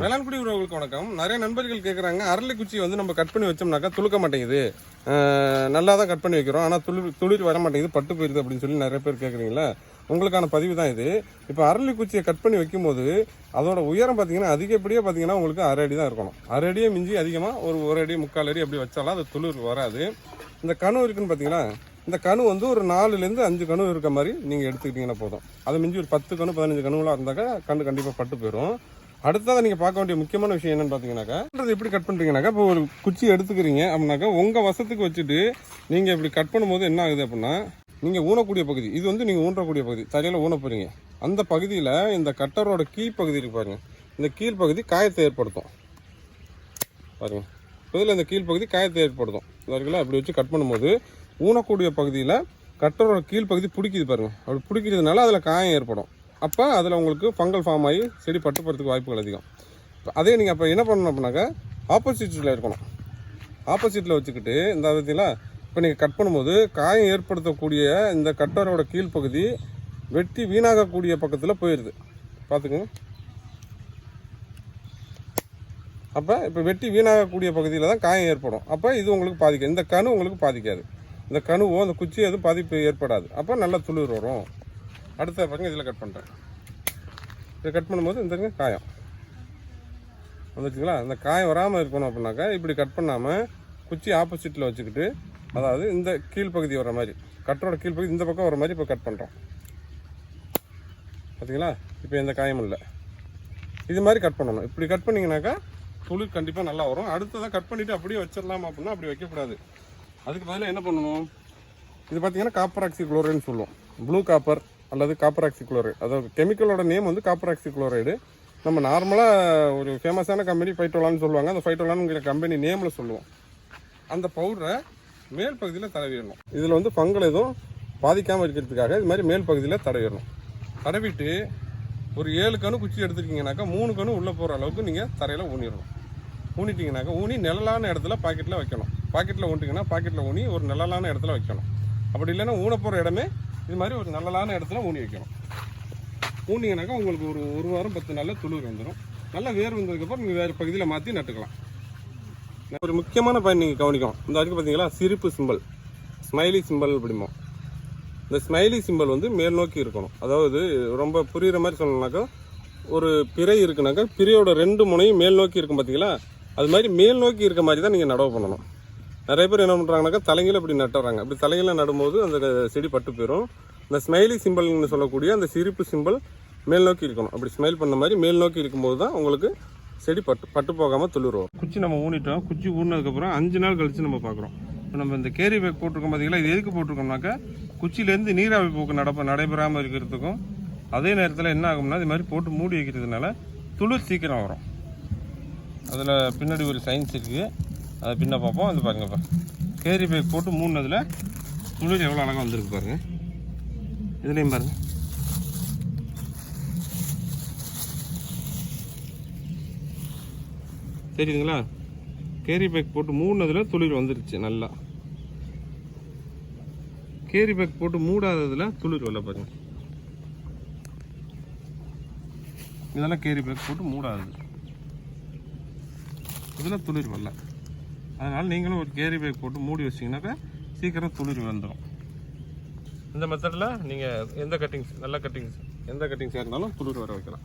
வேளாண்குடி உறவுகளுக்கு வணக்கம். நிறைய நண்பர்கள் கேட்குறாங்க அரளி குச்சி வந்து நம்ம கட் பண்ணி வச்சோம்னாக்கா துளுக்க மாட்டேங்குது. நல்லா தான் கட் பண்ணி வைக்கிறோம் ஆனால் துளிர் துளிர் வர மாட்டேங்குது பட்டு போயிருது அப்படின்னு சொல்லி நிறைய பேர் கேட்குறீங்களா உங்களுக்கான பதிவு தான் இது. இப்போ அரளி குச்சியை கட் பண்ணி வைக்கும்போது அதோட உயரம் பார்த்தீங்கன்னா அதிகப்படியே பார்த்தீங்கன்னா உங்களுக்கு அரை அடி தான் இருக்கணும். அரை அடியே மிஞ்சி அதிகமாக ஒரு ஒரு அடி முக்கால் அடி அப்படி வச்சாலும் அது துளிர் வராது. இந்த கணு இருக்குன்னு பார்த்தீங்கன்னா இந்த கணு வந்து ஒரு நாலுலேருந்து அஞ்சு கணு இருக்க மாதிரி நீங்கள் எடுத்துக்கிட்டிங்கன்னா போதும். அதை மிஞ்சி ஒரு பத்து கணு பதினஞ்சு கணுவெலாம் இருந்தாக்கா கண்டு கண்டிப்பாக பட்டு போயிடும் அடுத்ததாக நீங்கள் பார்க்க வேண்டிய முக்கியமான விஷயம் என்னன்னு பார்த்தீங்கன்னாக்கா எப்படி கட் பண்ணுறீங்கனாக்கா இப்போ ஒரு குச்சி எடுத்துக்கிறீங்க அப்படின்னாக்கா உங்கள் வசத்துக்கு வச்சுட்டு நீங்கள் இப்படி கட் பண்ணும்போது என்ன ஆகுது அப்படின்னா நீங்கள் ஊனக்கூடிய பகுதி இது வந்து நீங்கள் ஊன்றக்கூடிய பகுதி தரையில் ஊன போகிறீங்க அந்த பகுதியில் இந்த கட்டரோட கீழ்ப்பகுதி பகுதி இருக்கு பாருங்கள் இந்த கீழ் பகுதி காயத்தை ஏற்படுத்தும். பாருங்கள் இதில் இந்த கீழ் பகுதி காயத்தை ஏற்படுத்தும். இதில் அப்படி வச்சு கட் பண்ணும்போது ஊனக்கூடிய பகுதியில் கட்டரோட கீழ்ப்பகுதி பிடிக்குது பாருங்கள் அப்படி பிடிக்கிறதுனால அதில் காயம் ஏற்படும். அப்போ அதில் உங்களுக்கு ஃபங்கல் ஃபார்ம் ஆகி செடி பட்டுப்படுறதுக்கு வாய்ப்புகள் அதிகம். அதே நீங்கள் அப்போ என்ன பண்ணணும் அப்படின்னாக்கா ஆப்போசிட்டில் இருக்கணும். ஆப்போசிட்டில் வச்சுக்கிட்டு இந்த பார்த்தீங்களா இப்போ நீங்கள் கட் பண்ணும்போது காயம் ஏற்படுத்தக்கூடிய இந்த கட்டரோட கீழ்ப்பகுதி வெட்டி வீணாகக்கூடிய பக்கத்தில் போயிடுது பார்த்துக்குங்க அப்போ இப்போ வெட்டி வீணாகக்கூடிய பகுதியில் தான் காயம் ஏற்படும். அப்போ இது உங்களுக்கு பாதிக்காது. இந்த கணு உங்களுக்கு பாதிக்காது. இந்த கணுவோ அந்த குச்சி எதுவும் பாதிப்பு ஏற்படாது. அப்போ நல்ல துளிர் வரும். அடுத்த பாருங்க இதில் கட் பண்ணுறேன். இதை கட் பண்ணும்போது இந்த காயம். வந்துச்சுங்களா இந்த காயம் வராமல் இருக்கணும் அப்படின்னாக்கா இப்படி கட் பண்ணாமல் குச்சி ஆப்போசிட்டில் வச்சுக்கிட்டு அதாவது இந்த கீழ்ப்பகுதி வர மாதிரி கட்டோட கீழ்ப்பகுதி இந்த பக்கம் வர மாதிரி இப்போ கட் பண்ணுறோம். பார்த்தீங்களா இப்போ எந்த காயமும் இல்லை. இது மாதிரி கட் பண்ணணும். இப்படி கட் பண்ணிங்கனாக்கா துளிர் கண்டிப்பாக நல்லா வரும். அடுத்ததான் கட் பண்ணிவிட்டு அப்படியே வச்சிடலாம் அப்படின்னா அப்படி வைக்கக்கூடாது அதுக்கு பதிலாக என்ன பண்ணணும்? இது பார்த்தீங்கன்னா காப்பர் ஆக்சி குளோரைன்னு சொல்லுவோம். ப்ளூ காப்பர் அல்லது காப்பர் ஆக்சி குளோரைடு அதாவது கெமிக்கலோட நேம் வந்து காப்பர் ஆக்சி குளோரைடு நம்ம நார்மலாக ஒரு ஃபேமஸான கம்பெனி ஃபைட்டோலான்னு சொல்லுவாங்க. அந்த ஃபைட்டோலானுங்கிற கம்பெனி நேமில் சொல்லுவோம். அந்த பவுடரை மேல் பகுதியில் தடவிடணும். இதில் வந்து பங்கல் எதுவும் பாதிக்காமல் இருக்கிறதுக்காக இது மாதிரி மேல் பகுதியில் தடவிடணும். தடவிட்டு ஒரு ஏழு கணு குச்சி எடுத்துருக்கீங்கனாக்கா மூணு கணு உள்ளே போகிற அளவுக்கு நீங்கள் தரையில் ஊனிடணும். ஊனிட்டிங்கனாக்கா ஊனி நிழலான இடத்துல பாக்கெட்டில் வைக்கணும். பாக்கெட்டில் ஊனிட்டிங்கன்னா பாக்கெட்டில் ஊனி ஒரு நிழலான இடத்துல வைக்கணும். அப்படி இல்லைன்னா ஊன போகிற இடமே இது மாதிரி ஒரு நல்லலான இடத்துல ஊனி வைக்கணும். ஊனிங்கனாக்கா உங்களுக்கு ஒரு ஒரு வாரம் பத்து நாளில் துளிர் வந்துடும் நல்லா வேர் வந்ததுக்கப்புறம் நீங்கள் வேறு பகுதியில் மாற்றி நட்டுக்கலாம். ஒரு முக்கியமான பயன் நீங்கள் கவனிக்கணும். இந்த வரைக்கும் பார்த்தீங்களா சிரிப்பு சிம்பல். ஸ்மைலி சிம்பல் அப்படிமோ இந்த ஸ்மைலி சிம்பல் வந்து மேல் நோக்கி இருக்கணும். அதாவது ரொம்ப புரிகிற மாதிரி சொல்லணும்னாக்கா ஒரு பிறை இருக்குனாக்கா பிறையோட ரெண்டு முனையும் மேல் நோக்கி இருக்கும் பார்த்தீங்களா அது மாதிரி மேல் நோக்கி இருக்க மாதிரி தான் நீங்கள் நடவு பண்ணணும். நிறைய பேர் என்ன பண்ணுறாங்கனாக்கா தலையில இப்படி நட்டுறாங்க. அப்படி தலையில நடும்போது அந்த செடி பட்டு போயிடும் இந்த ஸ்மைலி சிம்பிள்னு சொல்லக்கூடிய அந்த சிரிப்பு சிம்பல் மேல் நோக்கி இருக்கணும். அப்படி ஸ்மைல் பண்ண மாதிரி மேல் நோக்கி இருக்கும்போது தான் உங்களுக்கு செடி பட்டு பட்டு போகாமல் துளிர் குச்சி நம்ம ஊனிட்டோம். குச்சி ஊனதுக்கப்புறம் அஞ்சு நாள் கழித்து நம்ம பார்க்குறோம். இப்போ நம்ம இந்த கேரி பேக் போட்டிருக்கோம் பார்த்தீங்களா? இது எதுக்கு போட்டிருக்கோம்னாக்கா குச்சியிலேருந்து நீராவி போக்கு நடப்ப நடைபெறாமல் இருக்கிறதுக்கும் அதே நேரத்தில் என்ன ஆகும்னா இது மாதிரி போட்டு மூடி வைக்கிறதுனால துளிர் சீக்கிரம் வரும். அதில் பின்னாடி ஒரு சயின்ஸ் இருக்குது அதை பின்ன பார்ப்போம். வந்து பாருங்கப்பா கேரி பேக் போட்டு மூணுனதில் துளிர் எவ்வளோ அழகாக வந்திருக்கு பாருங்கள் இதுலேயும் பாருங்கள் தெரியுதுங்களா? கேரி பேக் போட்டு மூணுனதில் துளிர் வந்துருச்சு நல்லா. கேரி பேக் போட்டு மூடாததில் துளிர் வரல பாருங்க. இதெல்லாம் கேரி பேக் போட்டு மூடாதது. இதெல்லாம் துளிர் வரல. அதனால் நீங்களும் ஒரு கேரி பேக் போட்டு மூடி வச்சிங்கனாக்கா சீக்கிரம் துளிர் வந்துடும் இந்த மெத்தடில் நீங்கள் எந்த கட்டிங்ஸ் நல்ல கட்டிங்ஸ் எந்த கட்டிங்ஸாக இருந்தாலும் துளிர் வர வைக்கலாம்.